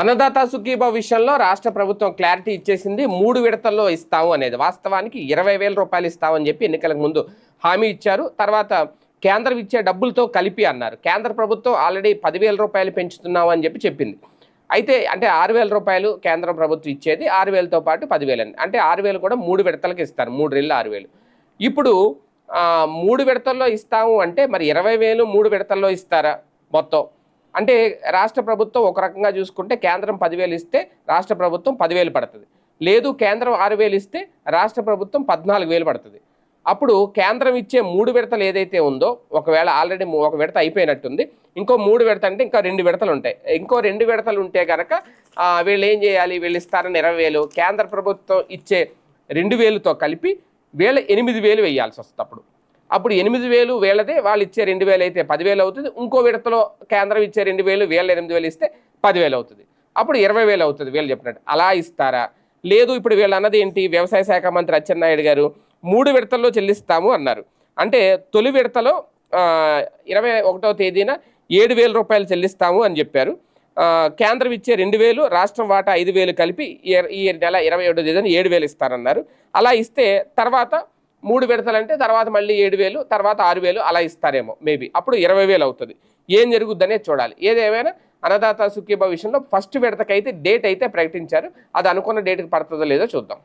అన్నదాత సుఖీభ విషయంలో రాష్ట్ర ప్రభుత్వం క్లారిటీ ఇచ్చేసింది. మూడు విడతల్లో ఇస్తాము అనేది. వాస్తవానికి ఇరవై వేల రూపాయలు ఇస్తామని చెప్పి ఎన్నికలకు ముందు హామీ ఇచ్చారు. తర్వాత కేంద్రం ఇచ్చే డబ్బులతో కలిపి అన్నారు. కేంద్ర ప్రభుత్వం ఆల్రెడీ పదివేల రూపాయలు పెంచుతున్నాం అని చెప్పి చెప్పింది. అయితే అంటే ఆరు వేల రూపాయలు కేంద్ర ప్రభుత్వం ఇచ్చేది. ఆరు వేలతో పాటు పదివేలు అని. అంటే ఆరు వేలు కూడా మూడు విడతలకు ఇస్తారు. మూడు రెళ్ళు ఆరు వేలు. ఇప్పుడు మూడు విడతల్లో ఇస్తాము అంటే మరి ఇరవై వేలు మూడు విడతల్లో ఇస్తారా మొత్తం? అంటే రాష్ట్ర ప్రభుత్వం ఒక రకంగా చూసుకుంటే కేంద్రం పదివేలు ఇస్తే రాష్ట్ర ప్రభుత్వం పదివేలు పడుతుంది. లేదు కేంద్రం ఆరు వేలు ఇస్తే రాష్ట్ర ప్రభుత్వం పద్నాలుగు వేలు పడుతుంది. అప్పుడు కేంద్రం ఇచ్చే మూడు విడతలు ఏదైతే ఉందో ఒకవేళ ఆల్రెడీ ఒక విడత అయిపోయినట్టుంది. ఇంకో మూడు విడత అంటే ఇంకా రెండు విడతలు ఉంటాయి. ఇంకో రెండు విడతలు ఉంటే కనుక వీళ్ళు ఏం చేయాలి? వీళ్ళు ఇస్తారని ఇరవై వేలు. కేంద్ర ప్రభుత్వం ఇచ్చే రెండు వేలుతో కలిపి వీళ్ళ ఎనిమిది వేలు వేయాల్సి వస్తుంది అప్పుడు. అప్పుడు ఎనిమిది వేలు వేలదే వాళ్ళు ఇచ్చే రెండు వేలు అయితే పదివేలు అవుతుంది. ఇంకో విడతలో కేంద్రం ఇచ్చే రెండు వేలు వేల ఎనిమిది వేలు ఇస్తే పదివేలు అవుతుంది. అప్పుడు ఇరవై వేలు అవుతుంది వీళ్ళు చెప్పినట్టు. అలా ఇస్తారా? లేదు ఇప్పుడు వీళ్ళు అన్నది ఏంటి? వ్యవసాయ శాఖ మంత్రి అచ్చెన్నాయుడు గారు మూడు విడతల్లో చెల్లిస్తాము అన్నారు. అంటే తొలి విడతలో ఇరవై ఒకటో తేదీన ఏడు వేల రూపాయలు చెల్లిస్తాము అని చెప్పారు. కేంద్రం ఇచ్చే రెండు వేలు రాష్ట్రం వాటా ఐదు వేలు కలిపి ఈ నెల ఇరవై ఏడో తేదీన ఏడు వేలు ఇస్తారన్నారు. అలా ఇస్తే తర్వాత మూడు విడతలు అంటే తర్వాత మళ్ళీ ఏడు వేలు తర్వాత ఆరు వేలు అలా ఇస్తారేమో మేబీ. అప్పుడు ఇరవై వేలు అవుతుంది. ఏం జరుగుద్దనే చూడాలి. ఏదేమైనా అన్నదాత సుఖీభ విషయంలో ఫస్ట్ విడతకైతే డేట్ అయితే ప్రకటించారు. అది అనుకున్న డేట్కి పడుతుందో లేదో చూద్దాం.